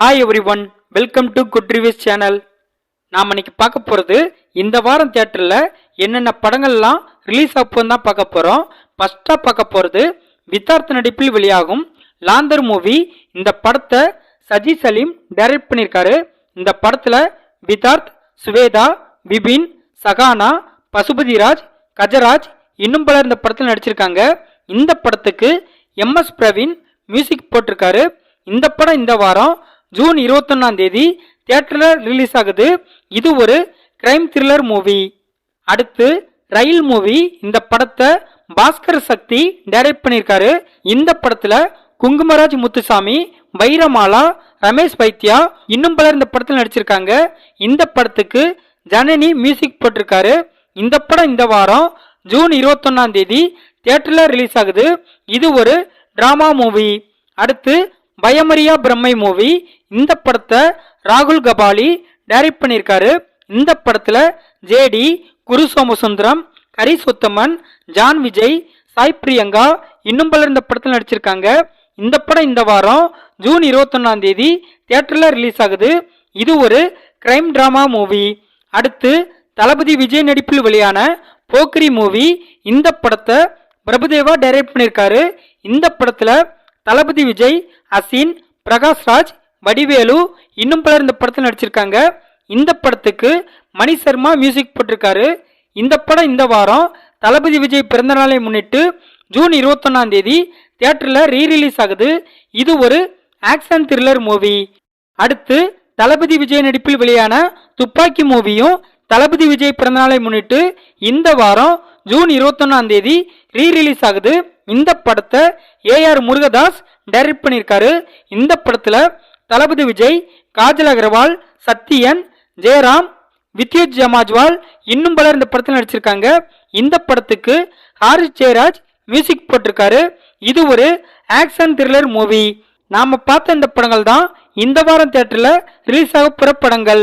Hi everyone welcome to good reviews channel நாம் இன்னைக்கு பார்க்க போகிறது இந்த வாரம் தியேட்டரில் என்னென்ன படங்கள்லாம் ரிலீஸ் ஆகும் தான் பார்க்க போகிறோம் ஃபஸ்ட்டாக பார்க்க போகிறது வித்தார்த்த நடிப்பில் வெளியாகும் லாந்தர் மூவி. இந்த படத்தை சஜி சலீம் டைரக்ட் பண்ணியிருக்காரு. இந்த படத்தில் வித்தார்த் சுவேதா விபின் சகானா பசுபதிராஜ் கஜராஜ் இன்னும் பலர் இந்த படத்தில் நடிச்சிருக்காங்க. இந்த படத்துக்கு எம்எஸ் பிரவீன் மியூசிக் போட்டிருக்காரு. இந்த படம் இந்த வாரம் ஜூன் இருபத்தொன்னாம் தேதி தியேட்டரில் ரிலீஸ் ஆகுது. இது ஒரு கிரைம் த்ரில்லர் மூவி அடுத்து ரயில் மூவி இந்த படத்தை பாஸ்கர் சக்தி டைரக்ட் பண்ணியிருக்காரு. இந்த படத்துல குங்குமராஜ் முத்துசாமி வைரமாலா ரமேஷ் வைத்தியா இன்னும் பலர் இந்த படத்தில் நடிச்சிருக்காங்க. இந்த படத்துக்கு ஜனனி மியூசிக் போட்டிருக்காரு. இந்த படம் இந்த வாரம் ஜூன் இருபத்தொன்னாம் தேதி தியேட்டரில் ரிலீஸ் ஆகுது. இது ஒரு டிராமா மூவி அடுத்து பயமரியா பிரம்மை மூவி. இந்த படத்தை ராகுல் கபாலி டைரக்ட் பண்ணியிருக்காரு. இந்த படத்தில் ஜேடி குரு சோமசுந்தரம் கரி சுத்தமன் ஜான் விஜய் சாய் பிரியங்கா இன்னும் பலர் இந்த படத்தில் நடிச்சிருக்காங்க. இந்த படம் இந்த வாரம் ஜூன் இருபத்தொன்னாம் தேதி தியேட்டரில் ரிலீஸ் ஆகுது. இது ஒரு கிரைம் ட்ராமா மூவி. அடுத்து தளபதி விஜய் நடிப்பில் வெளியான போக்கிரி மூவி. இந்த படத்தை பிரபுதேவா டைரக்ட் பண்ணியிருக்காரு. இந்த படத்தில் தளபதி விஜய் அசின் பிரகாஷ்ராஜ் வடிவேலு இன்னும் பலர் இந்த படத்தில் நடிச்சிருக்காங்க. இந்த படத்துக்கு மணி சர்மா மியூசிக் போட்டிருக்காரு. இந்த படம் இந்த வாரம் தளபதி விஜய் பிறந்த நாளை முன்னிட்டு ஜூன் இருபத்தொன்னாம் தேதி தியேட்டரில் ரீ ரிலீஸ் ஆகுது. இது ஒரு ஆக்ஷன் த்ரில்லர் மூவி. அடுத்து தளபதி விஜய் நடிப்பில் வெளியான துப்பாக்கி மூவியும் தளபதி விஜய் பிறந்தநாளை முன்னிட்டு இந்த வாரம் ஜூன் இருபத்தொன்னாம் தேதி ரீ ரிலீஸ் ஆகுது. இந்த படத்தை ஏஆர் முருகதாஸ் டைரக்ட் பண்ணியிருக்காரு. இந்த படத்தில் தளபதி விஜய் காஜல் அகர்வால் சத்யன் ஜெயராம் வித்யுத் ஜமாஜ்வால் இன்னும் பலர் இந்த படத்தில் நடிச்சிருக்காங்க. இந்த படத்துக்கு ஹாரிஸ் ஜெயராஜ் மியூசிக் போட்டிருக்காரு. இது ஒரு ஆக்ஷன் த்ரில்லர் மூவி நாம் பார்த்த இந்த படங்கள் தான் இந்த வாரம் தேட்டரில் ரிலீஸ் ஆக புறப்படங்கள் படங்கள்.